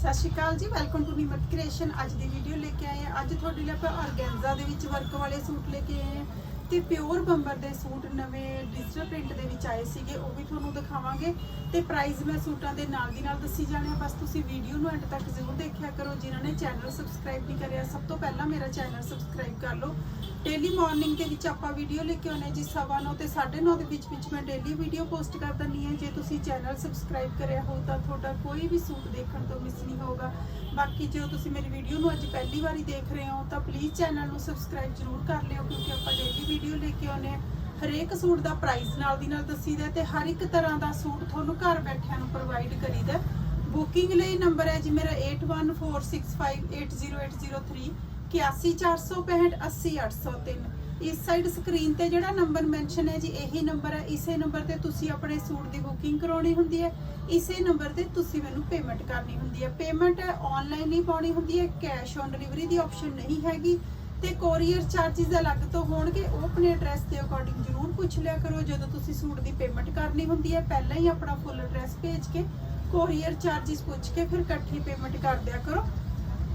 ਸਤਿ ਸ਼੍ਰੀ ਅਕਾਲ ਜੀ welcome to ਨਿਮਤ creation ਅੱਜ ਦੀ ਵੀਡੀਓ ਲੈ ਕੇ ਆਏ ਹਾਂ। ਅੱਜ ਤੁਹਾਡੇ ਲਈ ਆਪਾਂ ਆਰਗੈਂਜ਼ਾ ਦੇ ਵਿੱਚ ਵਰਕ ਵਾਲੇ ਸੂਟ ਲੈ ਕੇ ਆਏ ਹਾਂ। ਤੇ ਪਿਓਰ ਬੰਬਰ ਦੇ ਸੂਟ ਨਵੇਂ ਡਿਜੀਟਲ ਪ੍ਰਿੰਟ ਦੇ ਵਿੱਚ ਆਏ ਸੀਗੇ, ਉਹ ਵੀ ਤੁਹਾਨੂੰ ਦਿਖਾਵਾਂਗੇ। ਤੇ ਪ੍ਰਾਈਸ ਮੈਂ ਸੂਟਾਂ ਦੇ ਨਾਲ ਦੀ ਨਾਲ ਦੱਸੀ ਜਾਣੇ ਬਸ ਤੁਸੀਂ ਵੀਡੀਓ ਨੂੰ ਐਂਡ ਤੱਕ ਜ਼ਰੂਰ ਦੇਖਿਆ ਕਰੋ। ਜਿਨ੍ਹਾਂ ਨੇ ਚੈਨਲ ਸਬਸਕ੍ਰਾਈਬ ਨਹੀਂ ਕਰਿਆ, ਸਭ ਤੋਂ ਪਹਿਲਾਂ ਮੇਰਾ ਚੈਨਲ ਸਬਸਕ੍ਰਾਈਬ ਕਰ ਲਓ। ਡੇਲੀ ਮਾਰਨਿੰਗ ਦੇ ਵਿੱਚ ਆਪਾਂ ਵੀਡੀਓ ਲੈ ਕੇ ਆਉਂਦੇ ਹਾਂ ਜੀ, ਸਵਾ ਨੌ ਤੇ 9:30 ਦੇ ਵਿੱਚ ਵਿੱਚ ਮੈਂ ਡੇਲੀ ਵੀਡੀਓ ਪੋਸਟ ਕਰ ਦਿੰਦੀ ਹਾਂ। ਜੇ ਤੁਸੀਂ ਚੈਨਲ ਸਬਸਕ੍ਰਾਈਬ ਕਰਿਆ ਹੋ ਤਾਂ ਤੁਹਾਡਾ ਕੋਈ ਵੀ ਸੂਟ ਦੇਖਣ ਤੋਂ ਮਿਸ ਨਹੀਂ ਹੋਊਗਾ। ਬਾਕੀ ਜੇ ਤੁਸੀਂ ਮੇਰੀ ਵੀਡੀਓ ਨੂੰ ਅੱਜ ਪਹਿਲੀ ਵਾਰੀ ਦੇਖ ਰਹੇ ਹੋ, ਤਾਂ ਪਲੀਜ਼ ਚੈਨਲ ਨੂੰ ਸਬਸਕ੍ਰਾਈਬ ਜ਼ਰੂਰ ਕਰ ਲਿਓ, ਕਿਉਂਕਿ ਆਪਾਂ ਡੇਲੀ ਵੀਡੀਓ ਲੈ ਕੇ ਆਉਂਦੇ ਹਾਂ ਹਰੇਕ ਸੂਟ ਦਾ ਪ੍ਰਾਈਸ ਨਾਲ ਦੀ ਨਾਲ ਦੱਸੀਦਾ ਤੇ ਹਰ ਇੱਕ ਤਰ੍ਹਾਂ ਦਾ ਸੂਟ ਤੁਹਾਨੂੰ ਘਰ ਬੈਠਿਆਂ ਨੂੰ ਪ੍ਰੋਵਾਈਡ ਕਰੀਦਾ ਬੁਕਿੰਗ ਲਈ ਨੰਬਰ ਹੈ ਜੀ ਮੇਰਾ 8146580803 8146580803 ਇਸ ਸਾਈਡ ਸਕਰੀਨ ਤੇ ਜਿਹੜਾ ਨੰਬਰ ਮੈਂਸ਼ਨ ਹੈ ਜੀ, ਇਹੀ ਨੰਬਰ ਹੈ। ਇਸੇ ਨੰਬਰ ਤੇ ਤੁਸੀਂ ਆਪਣੇ ਸੂਟ ਦੀ ਬੁਕਿੰਗ ਕਰਾਉਣੀ ਹੁੰਦੀ ਹੈ। ਇਸੇ ਨੰਬਰ ਤੇ ਤੁਸੀਂ ਮੈਨੂੰ ਪੇਮੈਂਟ ਕਰਨੀ ਹੁੰਦੀ ਹੈ। ਪੇਮੈਂਟ ਆਨਲਾਈਨ ਹੀ ਪਾਉਣੀ ਹੁੰਦੀ ਹੈ। ਕੈਸ਼ ਔਨ ਡਿਲੀਵਰੀ ਦੀ ਆਪਸ਼ਨ ਨਹੀਂ ਹੈਗੀ। ਤੇ ਕੋਰੀਅਰ ਚਾਰजेस ਅਲੱਗ ਤੋਂ ਹੋਣਗੇ, ਉਹ ਆਪਣੇ ਐਡਰੈਸ ਦੇ ਅਕੋਰਡਿੰਗ ਜ਼ਰੂਰ ਪੁੱਛ ਲਿਆ ਕਰੋ। ਜਦੋਂ ਤੁਸੀਂ ਸੂਟ ਦੀ ਪੇਮੈਂਟ ਕਰਨੀ ਹੁੰਦੀ ਹੈ, ਪਹਿਲਾਂ ਹੀ ਆਪਣਾ ਫੁੱਲ ਐਡਰੈਸ ਭੇਜ ਕੇ ਕੋਰੀਅਰ ਚਾਰजेस ਪੁੱਛ ਕੇ ਫਿਰ ਇਕੱਠੀ ਪੇਮੈਂਟ ਕਰ ਦਿਆ ਕਰੋ।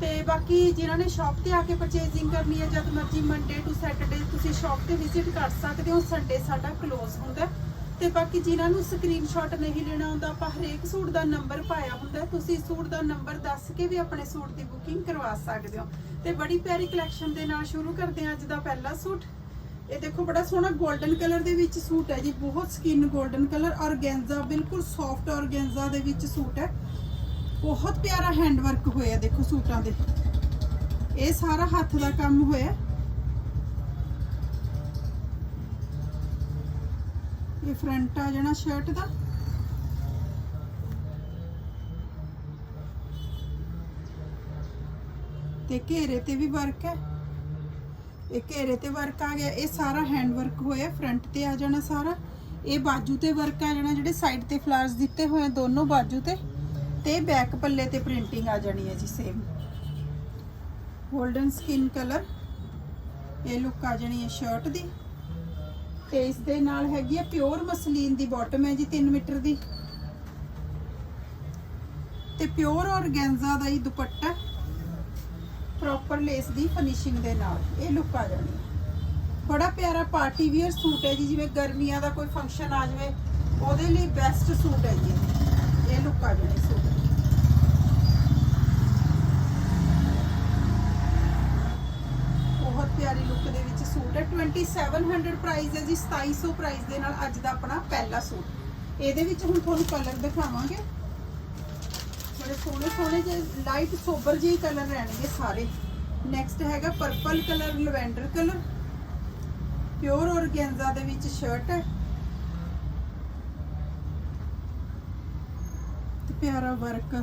ਤੇ ਬਾਕੀ ਜਿਨ੍ਹਾਂ ਨੇ ਸ਼ਾਪ ਤੇ ਆ ਕੇ ਪਰਚੇਜ਼ਿੰਗ ਕਰਨੀ ਹੈ, ਜਦ ਮਰਜ਼ੀ ਮੰਡੇ ਟੂ ਸੈਟਰਡੇ ਤੁਸੀਂ ਸ਼ਾਪ ਤੇ ਵਿਜ਼ਿਟ ਕਰ ਸਕਦੇ ਹੋ ਸੰਡੇ ਸਾਡਾ ক্লোਜ਼ ਹੁੰਦਾ ਤੇ ਬਾਕੀ ਜਿਨ੍ਹਾਂ ਨੂੰ ਸਕਰੀਨਸ਼ਾਟ ਨਹੀਂ ਲੈਣਾ ਹੁੰਦਾ ਆਪਾਂ ਹਰੇਕ ਸੂਟ ਦਾ ਨੰਬਰ ਪਾਇਆ ਹੁੰਦਾ। ਤੁਸੀਂ ਸੂਟ ਦਾ ਨੰਬਰ ਦੱਸ ਕੇ ਵੀ ਆਪਣੇ ਸੂਟ ਦੀ ਬੁਕਿੰਗ ਕਰਵਾ ਸਕਦੇ ਹੋ। ਤੇ ਬੜੀ ਪਿਆਰੀ ਕਲੈਕਸ਼ਨ ਦੇ ਨਾਲ ਸ਼ੁਰੂ ਕਰਦੇ ਹਾਂ ਅੱਜ ਦਾ ਪਹਿਲਾ ਸੂਟ। ਇਹ ਦੇਖੋ, ਬੜਾ ਸੋਹਣਾ 골ਡਨ ਕਲਰ ਦੇ ਵਿੱਚ ਸੂਟ ਹੈ ਜੀ। ਬਹੁਤ ਸਕਿਨ 골ਡਨ ਕਲਰ ਔਰਗੈਂਜ਼ਾ ਬਿਲਕੁਲ ਸੌਫਟ ਔਰਗੈਂਜ਼ਾ ਦੇ ਵਿੱਚ ਸੂਟ ਹੈ। ਬਹੁਤ ਪਿਆਰਾ ਹੈਂਡ ਵਰਕ ਹੋਇਆ ਦੇਖੋ ਸੂਟਾਂ ਦੇ। ਇਹ ਸਾਰਾ ਹੱਥ ਦਾ ਕੰਮ ਹੋਇਆ। ਇਹ ਫਰੰਟ ਆ ਜਾਣਾ ਸ਼ਰਟ ਦਾ। ਤੇ ਘੇਰੇ ਤੇ ਵੀ ਵਰਕ ਹੈ। ਇਹ ਘੇਰੇ ਤੇ ਵਰਕ ਆ ਗਿਆ। ਇਹ ਸਾਰਾ ਹੈਂਡ ਵਰਕ ਹੋਇਆ। ਫਰੰਟ ਤੇ ਆ ਜਾਣਾ ਸਾਰਾ। ਇਹ ਬਾਜੂ ਤੇ ਵਰਕ ਆ ਜਾਣਾ। ਜਿਹੜੇ ਸਾਈਡ ਤੇ ਫਲਾਵਰਸ ਦਿੱਤੇ ਹੋਏ ਆ, ਦੋਨੋਂ ਬਾਜੂ ਤੇ। ਤੇ ਬੈਕ ਪੱਲੇ ਤੇ ਪ੍ਰਿੰਟਿੰਗ ਆ ਜਾਣੀ ਹੈ ਜੀ ਸੇਮ 골ਡਨ ਸਕਿਨ ਕਲਰ ਇਹ ਲੁੱਕ ਆ ਜਾਣੀ ਹੈ ਸ਼ਰਟ ਦੀ। ਤੇ ਇਸ ਦੇ ਨਾਲ ਹੈਗੀ ਹੈ ਪਿਓਰ ਮਸਲੀਨ ਦੀ ਬਾਟਮ ਹੈ ਜੀ 3 ਮੀਟਰ ਦੀ। ਤੇ ਪਿਓਰ ਔਰਗੈਂਜ਼ਾ ਦਾ ਹੀ ਦੁਪੱਟਾ ਪ੍ਰੋਪਰ ਲੇਸ ਦੀ ਫਿਨਿਸ਼ਿੰਗ ਦੇ ਨਾਲ ਇਹ ਲੁੱਕ ਆ ਜਾਣੀ ਬੜਾ ਪਿਆਰਾ ਪਾਰਟੀ ਵੀਅਰ ਸੂਟ ਹੈ ਜੀ, ਜਿਵੇਂ ਗਰਮੀਆਂ ਦਾ ਕੋਈ ਫੰਕਸ਼ਨ ਆ ਜਾਵੇ, ਉਹਦੇ ਲਈ ਬੈਸਟ ਸੂਟ ਹੈ ਜੀ। ਇਹ ਲੁੱਕ ਆ ਜਾਣੀ ਸੂਟ ਦੀ। ਬਹੁਤ ਪਿਆਰੀ ਲੁੱਕ ਦੇ ਵਿੱਚ ਸੂਟ ਹੈ 2700 ਪ੍ਰਾਈਸ ਹੈ ਜੀ 2700 ਪ੍ਰਾਈਸ ਦੇ ਨਾਲ ਅੱਜ ਦਾ ਆਪਣਾ ਪਹਿਲਾ ਸੂਟ। ਇਹਦੇ ਵਿੱਚ ਹੁਣ ਤੁਹਾਨੂੰ ਕਲਰ ਦਿਖਾਵਾਂਗੇ। ਬੜੇ ਸੋਹਣੇ ਸੋਹਣੇ ਜਿਹੇ ਲਾਈਟ ਸੋਬਰ ਜਿਹੇ ਕਲਰ ਰਹਿਣਗੇ ਸਾਰੇ। ਨੈਕਸਟ ਹੈਗਾ purple colour lavender colour pure organza ਦੇ ਵਿੱਚ ਸ਼ਰਟ ਹੈ। ਤੇ ਪਿਆਰਾ ਵਰਕ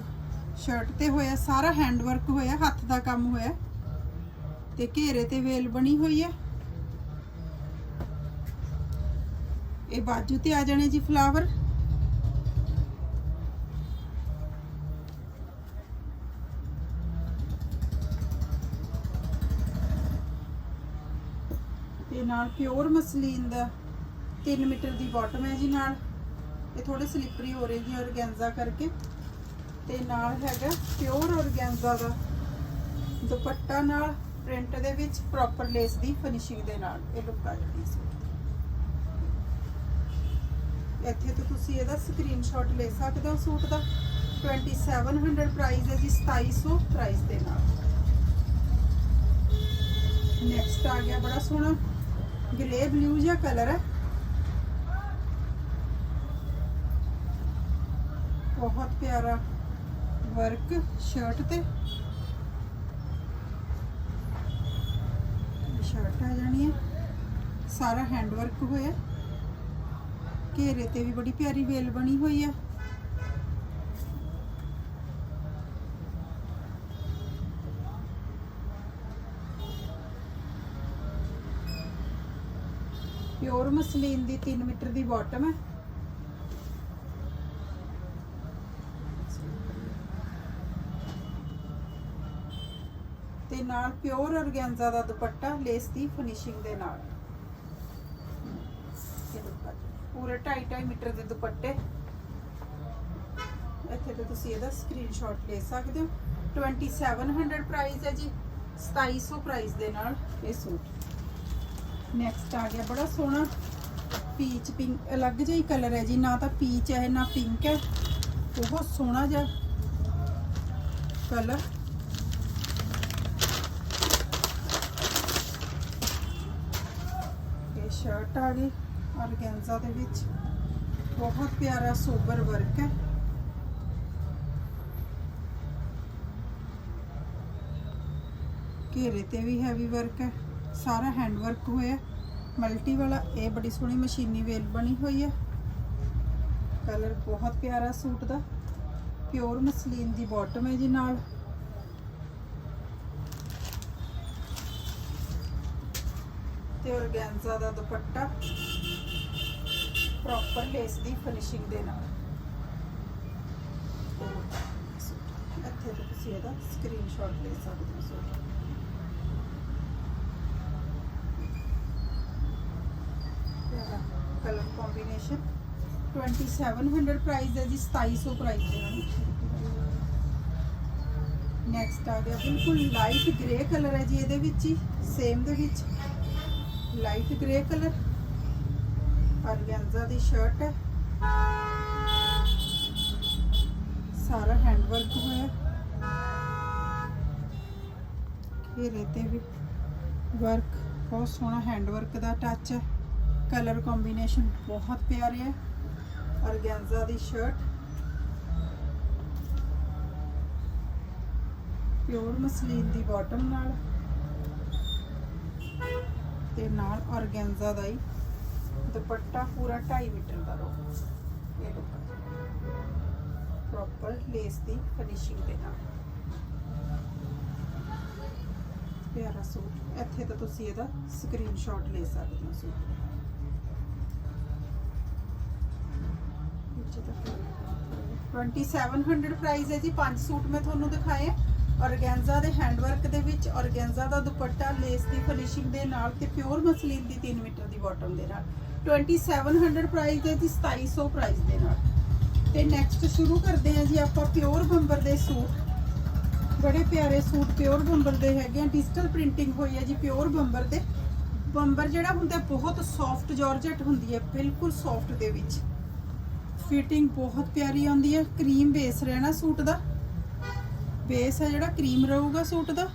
ਸ਼ਰਟ ਤੇ ਹੋਇਆ, ਸਾਰਾ ਹੈਂਡ ਵਰਕ ਹੋਇਆ, ਹੱਥ ਦਾ ਕੰਮ ਹੋਇਆ। ਤੇ ਘੇਰੇ ਤੇ ਵੇਲ ਬਣੀ ਹੋਈ ਹੈ। ਇਹ ਬਾਜੂ ਤੇ ਆ ਜਾਣੇ ਜੀ ਫਲਾਵਰ। ਤੇ ਨਾਲ ਪਿਓਰ ਮਸਲੀਨ ਦਾ 3 ਮੀਟਰ ਦੀ ਬਾਟਮ ਹੈ ਜੀ ਨਾਲ। ਇਹ ਥੋੜੇ ਸਲਿਪਰੀ ਹੋ ਰਹੇ ਜੀ ਔਰਗੈਂਜ਼ਾ ਕਰਕੇ। ਤੇ ਨਾਲ ਹੈਗਾ ਪਿਓਰ ਔਰਗੈਂਜ਼ਾ ਦਾ ਦੁਪੱਟਾ ਨਾਲ ਪ੍ਰਿੰਟ ਦੇ ਵਿੱਚ ਪ੍ਰੋਪਰ ਲੇਸ ਦੀ ਫਿਨਿਸ਼ਿੰਗ ਦੇ ਨਾਲ ਇਹ ਲੁੱਕ ਆ ਜਾਂਦੀ ਸੀ ਇੱਥੇ ਤੋਂ ਤੁਸੀਂ ਇਹਦਾ ਸਕਰੀਨਸ਼ਾਟ ਲੈ ਸਕਦੇ ਹੋ ਸੂਟ ਦਾ। 2700 ਪ੍ਰਾਈਸ ਹੈ ਜੀ 2700 ਪ੍ਰਾਈਸ ਦੇ ਨਾਲ। ਨੈਕਸਟ ਆ ਗਿਆ ਬੜਾ ਸੋਹਣਾ। ਗ੍ਰੇ ਬਲੂ ਜਿਹਾ ਕਲਰ ਹੈ। ਬਹੁਤ ਪਿਆਰਾ ਵਰਕ ਸ਼ਰਟ ਤੇ। ਸ਼ਰਟ ਆ ਜਾਣੀ ਹੈ। ਸਾਰਾ ਹੈਂਡ ਵਰਕ ਹੋਇਆ। ਘੇਰੇ ਤੇ ਵੀ ਬੜੀ ਪਿਆਰੀ ਵੇਲ ਬਣੀ ਹੋਈ ਹੈ ਪਿਓਰ ਮਸਲੀਨ ਦੀ 3 ਮੀਟਰ ਦੀ ਬਾਟਮ ਹੈ ਤੇ ਨਾਲ ਪਿਓਰ ਔਰਗੈਂਜ਼ਾ ਦਾ ਦੁਪੱਟਾ ਲੇਸ ਦੀ ਫਿਨਿਸ਼ਿੰਗ ਦੇ ਨਾਲ ਇਹ ਦੁਪੱਟਾ ਪੂਰੇ 2.5 ਮੀਟਰ ਦੇ ਦੁਪੱਟੇ। ਇੱਥੇ ਤੇ ਤੁਸੀਂ ਇਹਦਾ ਸਕਰੀਨਸ਼ਾਟ ਲੈ ਸਕਦੇ ਹੋ। 2700 ਪ੍ਰਾਈਸ ਹੈ ਜੀ 2700 ਪ੍ਰਾਈਸ ਦੇ ਨਾਲ ਇਹ ਸੂਟ। ਨੈਕਸਟ ਆ ਗਿਆ ਬੜਾ ਸੋਹਣਾ। ਪੀਚ ਪਿੰਕ ਅਲੱਗ ਜਿਹਾ ਹੀ ਕਲਰ ਹੈ ਜੀ, ਨਾ ਤਾਂ ਪੀਚ ਹੈ, ਨਾ ਪਿੰਕ ਹੈ। ਬਹੁਤ ਸੋਹਣਾ ਜਿਹਾ ਕਲਰ ਇਹ ਸ਼ਰਟ ਆ ਗਈ। ਔਰਗੈਂਜ਼ਾ ਦੇ ਵਿੱਚ। ਬਹੁਤ ਪਿਆਰਾ ਸੋਬਰ ਵਰਕ ਹੈ। ਘੇਰੇ ਤੇ ਵੀ ਹੈਵੀ ਵਰਕ ਹੈ। ਸਾਰਾ ਹੈਂਡ ਵਰਕ ਹੋਇਆ। ਮਲਟੀ ਵਾਲਾ, ਇਹ ਬੜੀ ਸੋਹਣੀ ਮਸ਼ੀਨੀ ਵੇਲ ਬਣੀ ਹੋਈ ਹੈ। ਕਲਰ ਬਹੁਤ ਪਿਆਰਾ ਸੂਟ ਦਾ। ਪਿਓਰ ਮਸਲੀਨ ਦੀ ਬਾਟਮ ਹੈ ਜੀ ਨਾਲ। ਤੇ ਔਰਗੈਂਜ਼ਾ ਦਾ ਦੁਪੱਟਾ। ਪ੍ਰੋਪਰ ਲੇਸ ਦੀ ਫਿਨਿਸ਼ਿੰਗ ਦੇ ਨਾਲ। ਇੱਥੇ ਤੋਂ ਤੁਸੀਂ ਇਹਦਾ ਸਕਰੀਨਸ਼ਾਟ ਲੈ ਸਕਦੇ ਹੋ ਸੂਟ ਕਲਰ ਕੰਬੀਨੇਸ਼ਨ 2700 ਪ੍ਰਾਈਸ ਹੈ ਜੀ 2700 ਪ੍ਰਾਈਸ ਹੈ ਨੈਕਸਟ ਆ ਗਿਆ, ਬਿਲਕੁਲ ਲਾਈਟ ਗ੍ਰੇ ਕਲਰ ਹੈ ਜੀ ਇਹਦੇ ਵਿੱਚ ਹੀ ਸੇਮ ਦੇ ਵਿੱਚ। ਲਾਈਟ ਗ੍ਰੇ ਕਲਰ ਔਰਗੈਂਜ਼ਾ ਦੀ ਸ਼ਰਟ ਹੈ। ਸਾਰਾ ਹੈਂਡ ਵਰਕ ਹੋਇਆ। ਘੇਰੇ ਤੇ ਵੀ ਵਰਕ ਬਹੁਤ ਸੋਹਣਾ ਹੈਂਡ ਵਰਕ ਦਾ ਟੱਚ ਹੈ। ਕਲਰ ਕੰਬੀਨੇਸ਼ਨ ਬਹੁਤ ਪਿਆਰੇ ਹੈ। ਔਰਗੈਂਜ਼ਾ ਦੀ ਸ਼ਰਟ ਪਿਓਰ ਮਸਲੀਨ ਦੀ ਬਾਟਮ ਨਾਲ। ਤੇ ਨਾਲ ਔਰਗੈਂਜ਼ਾ ਦਾ ਹੀ ਦੁਪੱਟਾ ਪੂਰਾ 2.5 ਮੀਟਰ ਦਾ ਰੋ ਇਹ ਦੁਪੱਟਾ ਪ੍ਰੋਪਰ ਲੇਸ ਦੀ ਫਿਨਿਸ਼ਿੰਗ ਦੇ ਨਾਲ। ਪਿਆਰਾ ਸੂਟ। ਇੱਥੇ ਤਾਂ ਤੁਸੀਂ ਇਹਦਾ ਸਕਰੀਨਸ਼ਾਟ ਲੈ ਸਕਦੇ ਹੋ ਸੂਟ। ਨੀਚੇ ਤੱਕ 2700 ਪ੍ਰਾਈਸ ਹੈ ਜੀ। ਪੰਜ ਸੂਟ ਮੈਂ ਤੁਹਾਨੂੰ ਦਿਖਾਏ ਆ। ਔਰਗੈਂਜ਼ਾ ਦੇ ਹੈਂਡ ਦੇ ਵਿੱਚ ਔਰਗੈਂਜ਼ਾ ਦਾ ਦੁਪੱਟਾ ਲੇਸ ਦੀ ਫਿਨਿਸ਼ਿੰਗ ਦੇ ਨਾਲ ਤੇ ਪਿਓਰ ਮਸਲੀਨ ਦੀ 3 ਮੀਟਰ ਦੀ ਬਾਟਮ ਦੇ ਨਾਲ। 2700 ਪ੍ਰਾਈਸ ਹੈ ਜੀ 2700 ਪ੍ਰਾਈਸ ਦੇ ਨਾਲ। ਤੇ ਨੈਕਸਟ ਸ਼ੁਰੂ ਕਰਦੇ ਹਾਂ ਜੀ ਆਪਾਂ ਪਿਓਰ ਬੰਬਰ ਦੇ ਸੂਟ। ਬੜੇ ਪਿਆਰੇ ਸੂਟ ਪਿਓਰ ਬੰਬਰ ਦੇ ਹੈਗੇ ਆ। ਡਿਜੀਟਲ ਪ੍ਰਿੰਟਿੰਗ ਹੋਈ ਹੈ ਜੀ ਪਿਓਰ ਬੰਬਰ ਦੇ। ਬੰਬਰ ਜਿਹੜਾ ਹੁੰਦਾ ਬਹੁਤ ਸੌਫਟ ਜਾਰਜਟ ਹੁੰਦੀ ਹੈ, ਬਿਲਕੁਲ ਸੌਫਟ ਦੇ ਵਿੱਚ। ਫਿਟਿੰਗ ਬਹੁਤ ਪਿਆਰੀ ਆਉਂਦੀ ਹੈ ਕਰੀਮ ਬੇਸ ਰਹਿਣਾ ਸੂਟ ਦਾ। ਬੇਸ ਹੈ ਜਿਹੜਾ ਕਰੀਮ ਰਹੂਗਾ ਸੂਟ ਦਾ।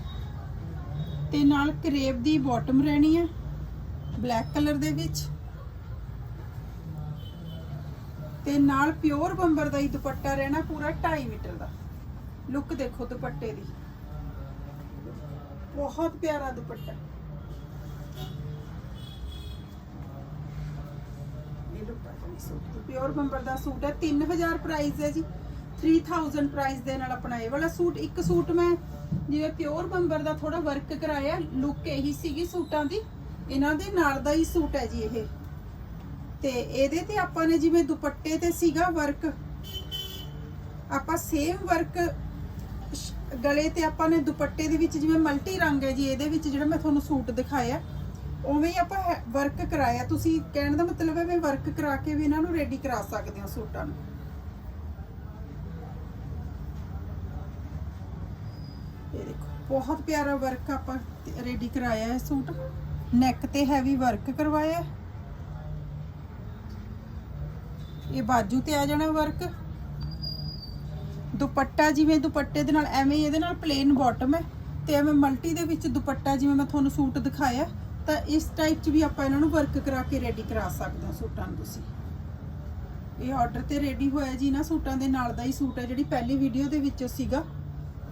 ਤੇ ਨਾਲ ਕਰੇਪ ਦੀ ਬਾਟਮ ਰਹਿਣੀ ਹੈ ਬਲੈਕ ਕਲਰ ਦੇ ਵਿੱਚ। ਤੇ ਨਾਲ ਪਿਓਰ ਬੰਬਰ ਦਾ ਹੀ ਦੁਪੱਟਾ ਰਹਿਣਾ ਪੂਰਾ 2.5 ਮੀਟਰ ਦਾ। ਲੁੱਕ ਦੇਖੋ ਦੁਪੱਟੇ ਦੀ। ਬਹੁਤ ਪਿਆਰਾ ਦੁਪੱਟਾ। ਇਹ ਲੁੱਕ ਆ ਸੂਟ ਪਿਓਰ ਬੰਬਰ ਦਾ ਸੂਟ ਹੈ 3000 ਪ੍ਰਾਈਸ ਹੈ ਜੀ। 3000 ਪ੍ਰਾਈਸ ਦੇ ਨਾਲ ਆਪਣਾ ਇਹ ਵਾਲਾ ਸੂਟ। ਇੱਕ ਸੂਟ ਮੈਂ ਜਿਵੇਂ ਪਿਓਰ ਬੰਬਰ ਦਾ ਥੋੜਾ ਵਰਕ ਕਰਾਇਆ ਲੁੱਕ ਇਹੀ ਸੀਗੀ ਸੂਟਾਂ ਦੀ। ਇਹਨਾਂ ਦੇ ਨਾਲ ਦਾ ਹੀ ਸੂਟ ਹੈ ਜੀ ਇਹ। ਤੇ ਇਹਦੇ ਤੇ ਆਪਾਂ ਨੇ ਜਿਵੇਂ ਦੁਪੱਟੇ ਤੇ ਸੀਗਾ ਵਰਕ ਆਪਾਂ ਸੇਮ ਵਰਕ ਗਲੇ ਤੇ ਆਪਾਂ ਨੇ ਦੁਪੱਟੇ ਦੇ ਵਿੱਚ ਜਿਵੇਂ ਮਲਟੀ ਰੰਗ ਹੈ ਜੀ, ਇਹਦੇ ਵਿੱਚ ਜਿਹੜਾ ਮੈਂ ਤੁਹਾਨੂੰ ਸੂਟ ਦਿਖਾਇਆ, ਉਵੇਂ ਹੀ ਆਪਾਂ ਵਰਕ ਕਰਾਇਆ। ਤੁਸੀਂ ਕਹਿਣ ਦਾ ਮਤਲਬ ਹੈ ਵੀ ਵਰਕ ਕਰਾ ਕੇ ਵੀ ਇਹਨਾਂ ਨੂੰ ਰੈਡੀ ਕਰਾ ਸਕਦੇ ਹੋ ਸੂਟਾਂ ਨੂੰ। ਇਹ ਦੇਖੋ, ਬਹੁਤ ਪਿਆਰਾ ਵਰਕ ਆਪਾਂ ਰੈਡੀ ਕਰਾਇਆ ਹੈ ਸੂਟ। ਨੈਕ ਤੇ ਹੈਵੀ ਵਰਕ ਕਰਵਾਇਆ ਹੈ। ਇਹ ਬਾਜੂ ਤੇ ਆ ਜਾਣਾ ਵਰਕ ਦੁਪੱਟਾ ਜਿਵੇਂ ਦੁਪੱਟੇ ਦੇ ਨਾਲ, ਐਵੇਂ ਇਹਦੇ ਨਾਲ ਪਲੇਨ ਬਾਟਮ ਹੈ। ਤੇ ਐਵੇਂ ਮਲਟੀ ਦੇ ਵਿੱਚ ਦੁਪੱਟਾ ਜਿਵੇਂ ਮੈਂ ਤੁਹਾਨੂੰ ਸੂਟ ਦਿਖਾਇਆ, ਤਾਂ ਇਸ ਟਾਈਪ 'ਚ ਵੀ ਆਪਾਂ ਇਹਨਾਂ ਨੂੰ ਵਰਕ ਕਰਾ ਕੇ ਰੈਡੀ ਕਰਾ ਸਕਦੇ ਹਾਂ ਸੂਟਾਂ ਨੂੰ ਤੁਸੀਂ। ਇਹ ਆਰਡਰ ਤੇ ਰੈਡੀ ਹੋਇਆ ਜੀ ਨਾ, ਸੂਟਾਂ ਦੇ ਨਾਲ ਦਾ ਹੀ ਸੂਟ ਹੈ, ਜਿਹੜੀ ਪਹਿਲੀ ਵੀਡੀਓ ਦੇ ਵਿੱਚੋਂ ਸੀਗਾ।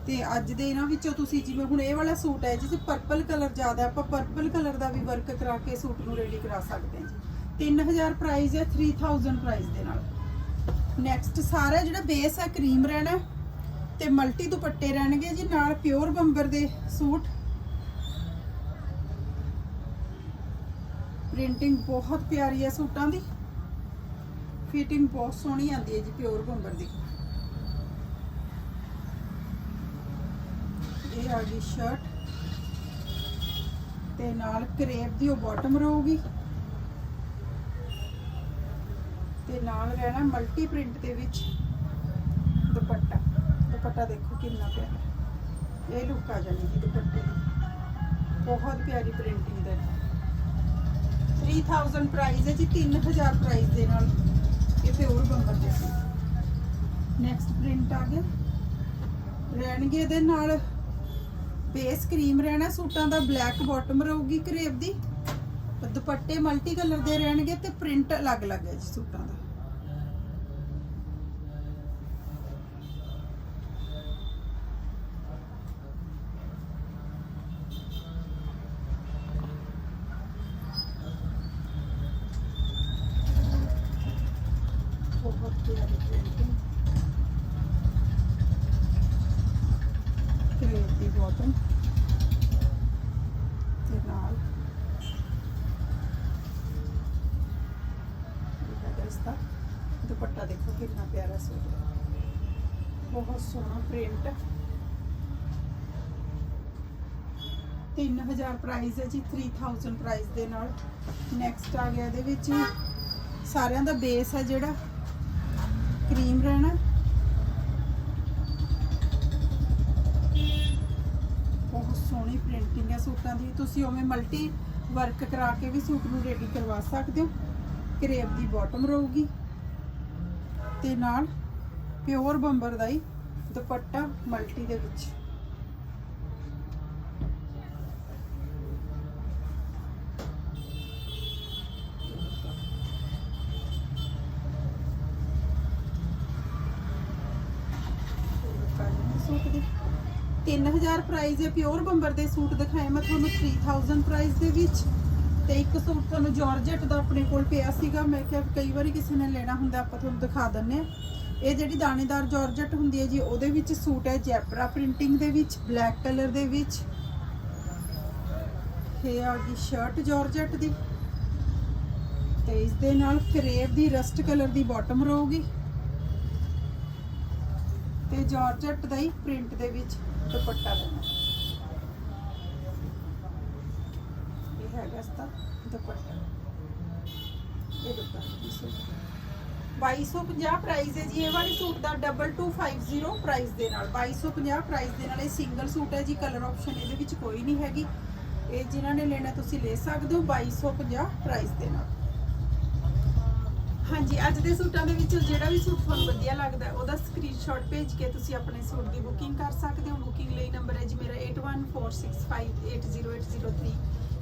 ਤੇ ਅੱਜ ਦੇ ਇਹਨਾਂ ਵਿੱਚੋਂ ਤੁਸੀਂ ਜਿਵੇਂ ਹੁਣ ਇਹ ਵਾਲਾ ਸੂਟ ਹੈ, ਜਿਸ ਪਰਪਲ ਕਲਰ ਜ਼ਿਆਦਾ ਆਪਾਂ ਪਰਪਲ ਕਲਰ ਦਾ ਵੀ ਵਰਕ ਕਰਾ ਕੇ ਸੂਟ ਨੂੰ ਰੈਡੀ ਕਰਾ ਸਕਦੇ ਹਾਂ ਜੀ। 3000 ਪ੍ਰਾਈਸ ਹੈ 3000 ਪ੍ਰਾਈਸ ਦੇ ਨਾਲ। ਨੈਕਸਟ ਸਾਰਾ ਜਿਹੜਾ ਬੇਸ ਹੈ ਕਰੀਮ ਰਹਿਣਾ ਤੇ ਮਲਟੀ ਦੁਪੱਟੇ ਰਹਿਣਗੇ ਜੀ, ਨਾਲ ਪਿਓਰ ਬੰਬਰ ਦੇ ਸੂਟ। ਪ੍ਰਿੰਟਿੰਗ ਬਹੁਤ ਪਿਆਰੀ ਹੈ ਸੂਟਾਂ ਦੀ। ਫਿਟਿੰਗ ਬਹੁਤ ਸੋਹਣੀ ਆਉਂਦੀ ਹੈ ਜੀ ਪਿਓਰ ਬੰਬਰ ਦੀ। ਇਹ ਆ ਗਈ ਸ਼ਰਟ ਤੇ ਨਾਲ ਕਰੇਪ ਦੀ ਉਹ ਬਾਟਮ ਰਹੂਗੀ। ਤੇ ਨਾਲ ਰਹਿਣਾ ਮਲਟੀ ਪ੍ਰਿੰਟ ਦੇ ਵਿੱਚ ਦੁਪੱਟਾ। ਦੁਪੱਟਾ ਦੇਖੋ ਕਿੰਨਾ ਪਿਆਰਾ। ਇਹ ਲੁੱਕ ਆ ਜਾਣੀ ਜੀ ਦੁਪੱਟੇ ਦੀ। ਬਹੁਤ ਪਿਆਰੀ ਪ੍ਰਿੰਟਿੰਗ ਦੇ ਨਾਲ 3000 ਪ੍ਰਾਈਸ ਹੈ ਜੀ 3000 ਪ੍ਰਾਈਸ ਦੇ ਨਾਲ ਇਹ ਪਿਓਰ ਬੰਬਰ ਦੇ ਸੀ। ਨੈਕਸਟ ਪ੍ਰਿੰਟ ਆ ਗਿਆ। ਰਹਿਣਗੇ ਇਹਦੇ ਨਾਲ ਬੇਸ ਕਰੀਮ ਰਹਿਣਾ, ਸੂਟਾਂ ਦਾ ਬਲੈਕ ਬਾਟਮ ਰਹੂਗੀ ਕਰੇਵ ਦੀ। ਦੁਪੱਟੇ ਮਲਟੀ ਕਲਰ ਦੇ ਰਹਿਣਗੇ ਤੇ ਪ੍ਰਿੰਟ ਅਲੱਗ-ਅਲੱਗ ਹੈ ਜੀ ਸੂਟਾਂ ਦਾ ਬਹੁਤ ਪਿਆਰੀ ਪ੍ਰਿੰਟਿੰਗ ਕਰੇਵ ਦੀ ਬਾਟਮ ਤੇ ਨਾਲ ਇਹ ਹੈਗਾ ਇਸ ਦਾ ਦੁਪੱਟਾ ਦੇਖੋ ਕਿੰਨਾ ਪਿਆਰਾ ਸੂਟ ਹੈ ਬਹੁਤ ਸੋਹਣਾ ਪ੍ਰਿੰਟ 3000 ਪ੍ਰਾਈਸ ਹੈ ਜੀ 3000 ਪ੍ਰਾਈਸ ਦੇ ਨਾਲ। ਨੈਕਸਟ ਆ ਗਿਆ ਇਹਦੇ ਵਿੱਚ। ਸਾਰਿਆਂ ਦਾ ਬੇਸ ਹੈ ਜਿਹੜਾ। ਕਰੀਮ ਰਹਿਣਾ। ਬਹੁਤ ਸੋਹਣੀ ਪ੍ਰਿੰਟਿੰਗ ਹੈ ਸੂਟਾਂ ਦੀ। ਤੁਸੀਂ ਉਵੇਂ ਮਲਟੀ ਵਰਕ ਕਰਾ ਕੇ ਵੀ ਸੂਟ ਨੂੰ ਰੈਡੀ ਕਰਵਾ ਸਕਦੇ ਹੋ। ਕਰੇਪ ਦੀ ਬਾਟਮ ਰਹੂਗੀ। ਤੇ ਨਾਲ ਪਿਓਰ ਬੰਬਰ ਦਾ ਹੀ ਦੁਪੱਟਾ ਮਲਟੀ ਦੇ ਵਿੱਚ। ਪ੍ਰਾਈਸ ਹੈ, ਪਿਓਰ ਬੰਬਰ ਦੇ ਸੂਟ ਦਿਖਾਏ ਮੈਂ ਤੁਹਾਨੂੰ 3000 ਪ੍ਰਾਈਸ ਦੇ ਵਿੱਚ। ਤੇ ਇੱਕ ਸੂਟ ਤੁਹਾਨੂੰ ਜਾਰਜਟ ਦਾ ਆਪਣੇ ਕੋਲ ਪਿਆ ਸੀਗਾ। ਮੈਂ ਕਿਹਾ ਕਈ ਵਾਰੀ ਕਿਸੇ ਨੇ ਲੈਣਾ ਹੁੰਦਾ, ਆਪਾਂ ਤੁਹਾਨੂੰ ਦਿਖਾ ਦਿੰਨੇ ਆ ਇਹ ਜਿਹੜੀ ਦਾਣੇਦਾਰ ਜਾਰਜਟ ਹੁੰਦੀ ਹੈ ਜੀ, ਉਹਦੇ ਵਿੱਚ ਸੂਟ ਹੈ ਜੈਪਰਾ ਪ੍ਰਿੰਟਿੰਗ ਦੇ ਵਿੱਚ ਬਲੈਕ ਕਲਰ ਦੇ ਵਿੱਚ। ਇਹ ਆ ਗਈ ਸ਼ਰਟ ਜਾਰਜਟ ਦੀ। ਤੇ ਇਸ ਦੇ ਨਾਲ ਕਰੇਪ ਦੀ ਰਸਟ ਕਲਰ ਦੀ ਬਾਟਮ ਰਹੂਗੀ। ਤੇ ਜਾਰਜਟ ਦਾ ਹੀ ਪ੍ਰਿੰਟ ਦੇ ਵਿੱਚ ਦੁਪੱਟਾ ਲੈਣਾ ਇਹ ਹੈਗਾ ਦੁਪੱਟਾ ਇਹ ਦੁਪੱਟਾ ਦੀ 2250 ਪ੍ਰਾਈਸ ਹੈ ਜੀ, ਇਹ ਵਾਲੀ ਸੂਟ ਦਾ 2250 ਪ੍ਰਾਈਸ ਦੇ ਨਾਲ। 2250 ਪ੍ਰਾਈਸ ਦੇ ਨਾਲ ਇਹ ਸਿੰਗਲ ਸੂਟ ਹੈ ਜੀ ਕਲਰ ਆਪਸ਼ਨ ਇਹਦੇ ਵਿੱਚ ਕੋਈ ਨਹੀਂ ਹੈਗੀ। ਇਹ ਜਿਨ੍ਹਾਂ ਨੇ ਲੈਣਾ ਤੁਸੀਂ ਲੈ ਸਕਦੇ ਹੋ 2250 ਪ੍ਰਾਈਸ ਦੇ ਨਾਲ। ਹਾਂਜੀ, ਅੱਜ ਦੇ ਸੂਟਾਂ ਦੇ ਵਿੱਚੋਂ ਜਿਹੜਾ ਵੀ ਸੂਟ ਤੁਹਾਨੂੰ ਵਧੀਆ ਲੱਗਦਾ ਉਹਦਾ ਸਕਰੀਨਸ਼ਾਟ ਭੇਜ ਕੇ ਤੁਸੀਂ ਆਪਣੇ ਸੂਟ ਦੀ ਬੁਕਿੰਗ ਕਰ ਸਕਦੇ ਹੋ। ਬੁਕਿੰਗ ਲਈ ਨੰਬਰ ਹੈ ਜੀ ਮੇਰਾ 8146580803